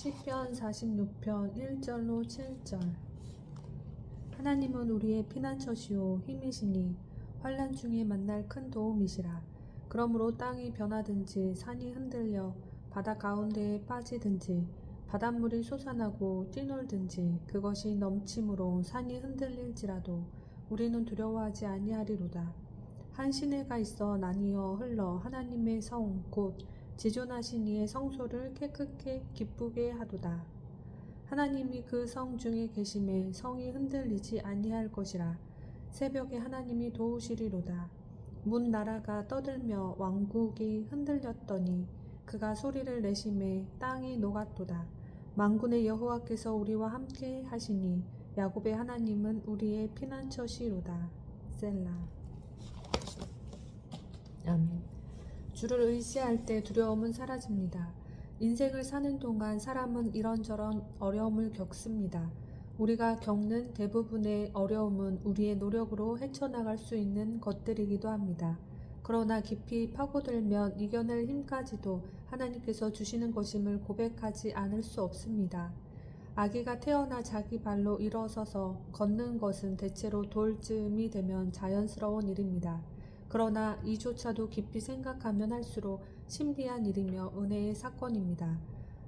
시편 46편 1절로 7절. 하나님은 우리의 피난처시요 힘이시니 환란 중에 만날 큰 도움이시라. 그러므로 땅이 변하든지 산이 흔들려 바다 가운데에 빠지든지 바닷물이 솟아나고 뛰놀든지 그것이 넘침으로 산이 흔들릴지라도 우리는 두려워하지 아니하리로다. 한 시내가 있어 나뉘어 흘러 하나님의 성곧 지존하신 이의 성소를 깨끗게 기쁘게 하도다. 하나님이 그 성 중에 계심에 성이 흔들리지 아니할 것이라. 새벽에 하나님이 도우시리로다. 문 나라가 떠들며 왕국이 흔들렸더니 그가 소리를 내심에 땅이 녹았도다. 만군의 여호와께서 우리와 함께 하시니 야곱의 하나님은 우리의 피난처시로다. 셀라. 아멘. 주를 의지할 때 두려움은 사라집니다. 인생을 사는 동안 사람은 이런저런 어려움을 겪습니다. 우리가 겪는 대부분의 어려움은 우리의 노력으로 헤쳐나갈 수 있는 것들이기도 합니다. 그러나 깊이 파고들면 이겨낼 힘까지도 하나님께서 주시는 것임을 고백하지 않을 수 없습니다. 아기가 태어나 자기 발로 일어서서 걷는 것은 대체로 돌쯤이 되면 자연스러운 일입니다. 그러나 이조차도 깊이 생각하면 할수록 신비한 일이며 은혜의 사건입니다.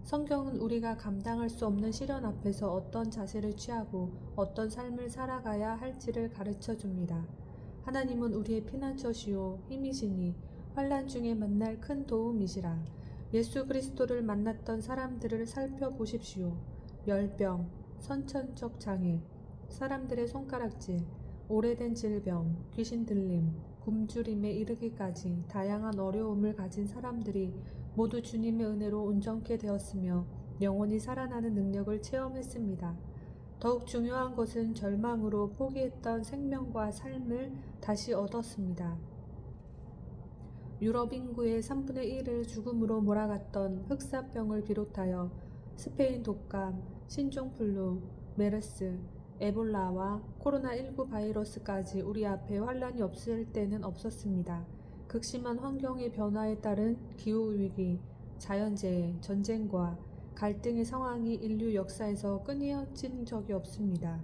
성경은 우리가 감당할 수 없는 시련 앞에서 어떤 자세를 취하고 어떤 삶을 살아가야 할지를 가르쳐 줍니다. 하나님은 우리의 피난처시요 힘이시니 환란 중에 만날 큰 도움이시라. 예수 그리스도를 만났던 사람들을 살펴보십시오. 열병, 선천적 장애, 사람들의 손가락질, 오래된 질병, 귀신 들림, 굶주림에 이르기까지 다양한 어려움을 가진 사람들이 모두 주님의 은혜로 온전케 되었으며 영원히 살아나는 능력을 체험했습니다. 더욱 중요한 것은 절망으로 포기했던 생명과 삶을 다시 얻었습니다. 유럽 인구의 3분의 1을 죽음으로 몰아갔던 흑사병을 비롯하여 스페인 독감, 신종플루, 메르스, 에볼라와 코로나19 바이러스까지 우리 앞에 환란이 없을 때는 없었습니다. 극심한 환경의 변화에 따른 기후위기, 자연재해, 전쟁과 갈등의 상황이 인류 역사에서 끊이어진 적이 없습니다.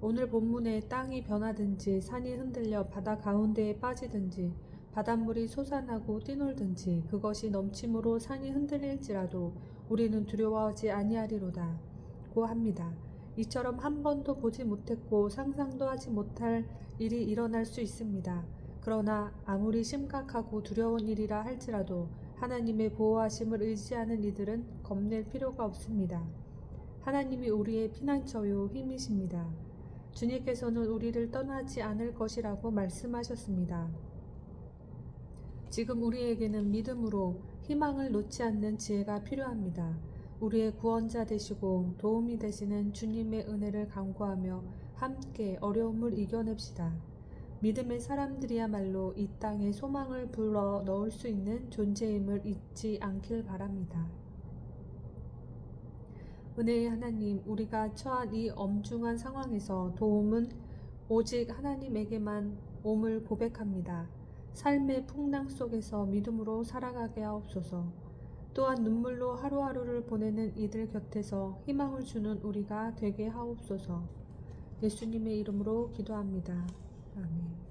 오늘 본문에 땅이 변하든지 산이 흔들려 바다 가운데에 빠지든지 바닷물이 솟아나고 뛰놀든지 그것이 넘침으로 산이 흔들릴지라도 우리는 두려워하지 아니하리로다 고 합니다. 이처럼 한 번도 보지 못했고 상상도 하지 못할 일이 일어날 수 있습니다. 그러나 아무리 심각하고 두려운 일이라 할지라도 하나님의 보호하심을 의지하는 이들은 겁낼 필요가 없습니다. 하나님이 우리의 피난처요 힘이십니다. 주님께서는 우리를 떠나지 않을 것이라고 말씀하셨습니다. 지금 우리에게는 믿음으로 희망을 놓지 않는 지혜가 필요합니다. 우리의 구원자 되시고 도움이 되시는 주님의 은혜를 간구하며 함께 어려움을 이겨냅시다. 믿음의 사람들이야말로 이 땅에 소망을 불어 넣을 수 있는 존재임을 잊지 않길 바랍니다. 은혜의 하나님, 우리가 처한 이 엄중한 상황에서 도움은 오직 하나님에게만 옴을 고백합니다. 삶의 풍랑 속에서 믿음으로 살아가게 하옵소서. 또한 눈물로 하루하루를 보내는 이들 곁에서 희망을 주는 우리가 되게 하옵소서. 예수님의 이름으로 기도합니다. 아멘.